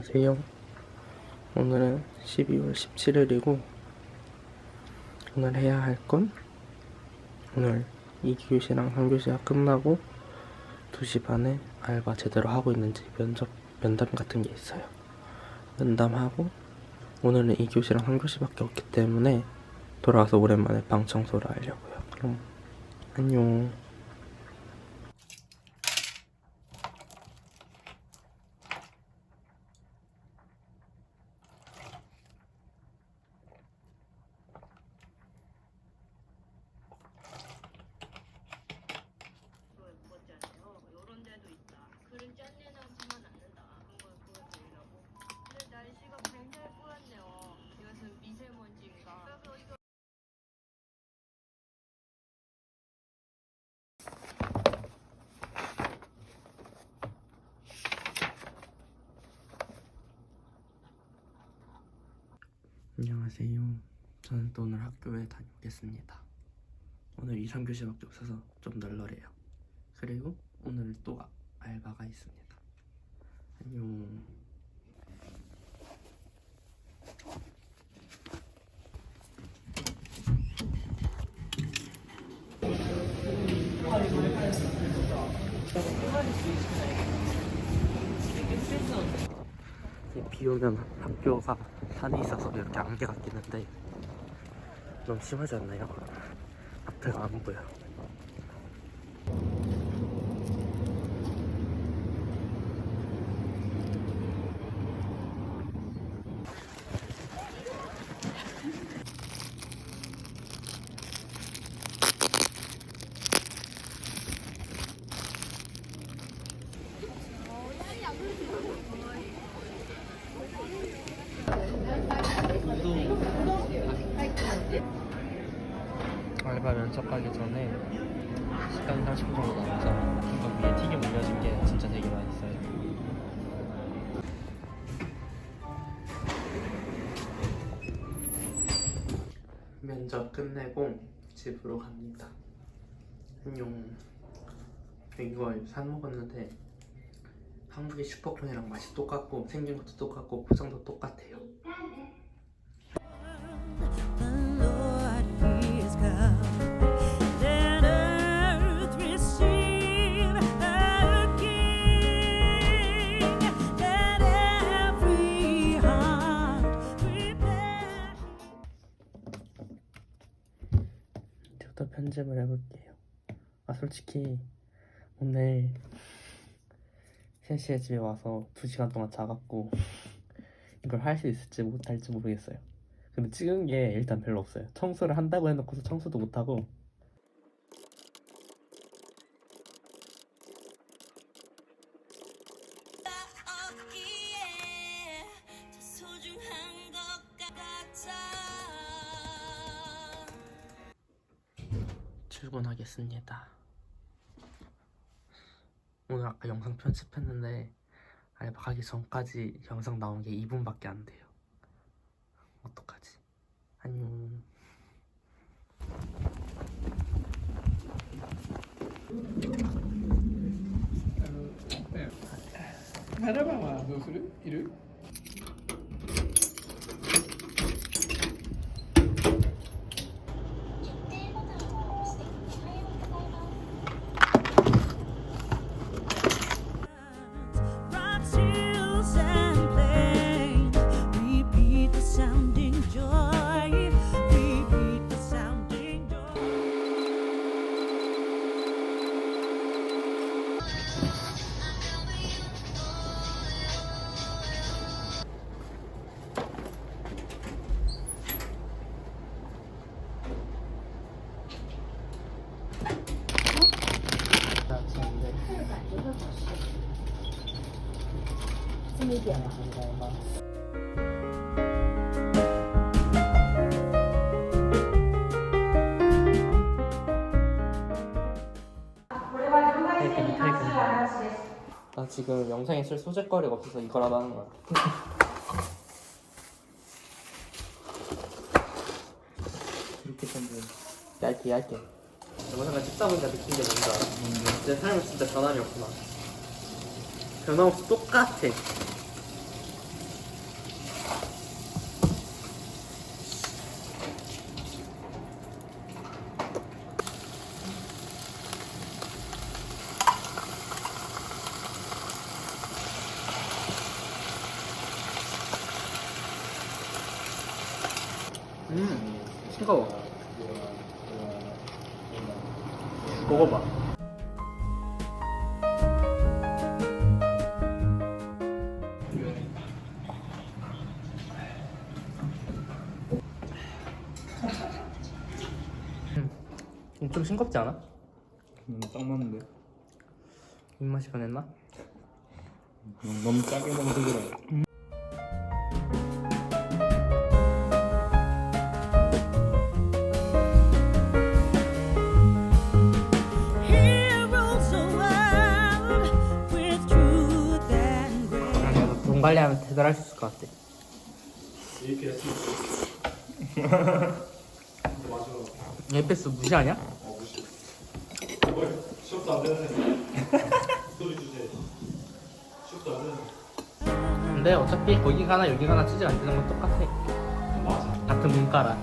안녕하세요. 오늘은 12월 17일이고 오늘 해야 할 건 오늘 2교시랑 3교시가 끝나고 2시 반에 알바 제대로 하고 있는지 면접 면담 같은 게 있어요. 면담하고 오늘은 2교시랑 3교시밖에 없기 때문에 돌아와서 오랜만에 방 청소를 하려고요. 그럼 안녕. 이런 데도 있다. 그림 짠내나지만 않는다. 한번 보여드리려고. 근데 날씨가 굉장히 뿌였네요. 이것은 미세먼지인가? 그래서 이거 안녕하세요. 저는 또 오늘 학교에 다녀오겠습니다. 오늘 2, 3교시밖에 없어서 좀 널널해요. 그리고 오늘 또 아- 알바가 있습니다. 안녕. 이제 비 오면 학교가 산에 있어서 이렇게 안개가 끼는데 너무 심하지 않나요? 앞에가 안 보여. 알바 면접하기 전에 시간이 30분 정도 남아서 이거 위에 튀김 올려진 게 진짜 되게 맛있어요. 면접 끝내고 집으로 갑니다. 안녕. 이걸 사 먹었는데 한국의 슈퍼콘이랑 맛이 똑같고 생긴 것도 똑같고 포장도 똑같아요. 이제부터 편집을 해볼게요. 아 솔직히 오늘 3시에 집에 와서 2시간 동안 자갖고 이걸 할 수 있을지 못할지 모르겠어요. 근데 찍은 게 일단 별로 없어요. 청소를 한다고 해놓고서 청소도 못하고 소중한 출근하겠습니다. 오늘 아까 영상 편집했는데 알바 가기 전까지 영상 나온 게 2분밖에 안 돼요. 어떡하지? 안녕.7番はどうするいる「 퇴근. 나 지금 영상에 쓸 소재거리가 없어서 이거라도 하는 거야. 이렇게 좀 얇게 얇게. 영상을 찍다 보니까 느낀 게 알아? 내 삶은 진짜 변함이 없구나. 변함없이 똑같아. 음, 싱거워. 먹어봐. 음, 좀 싱겁지 않아? 음, 딱 맞는데. 입맛이 변했나? 음, 너무 짜게 내가 돈 관리하면 대단할 수 있을 것 같아. APS 무시하냐? 시험도 안 되는 소리 주제 시험도 안 되는 근데 어차피 거기 가나 여기 가나 치즈 안 되는 건 똑같아. 같은 문과라.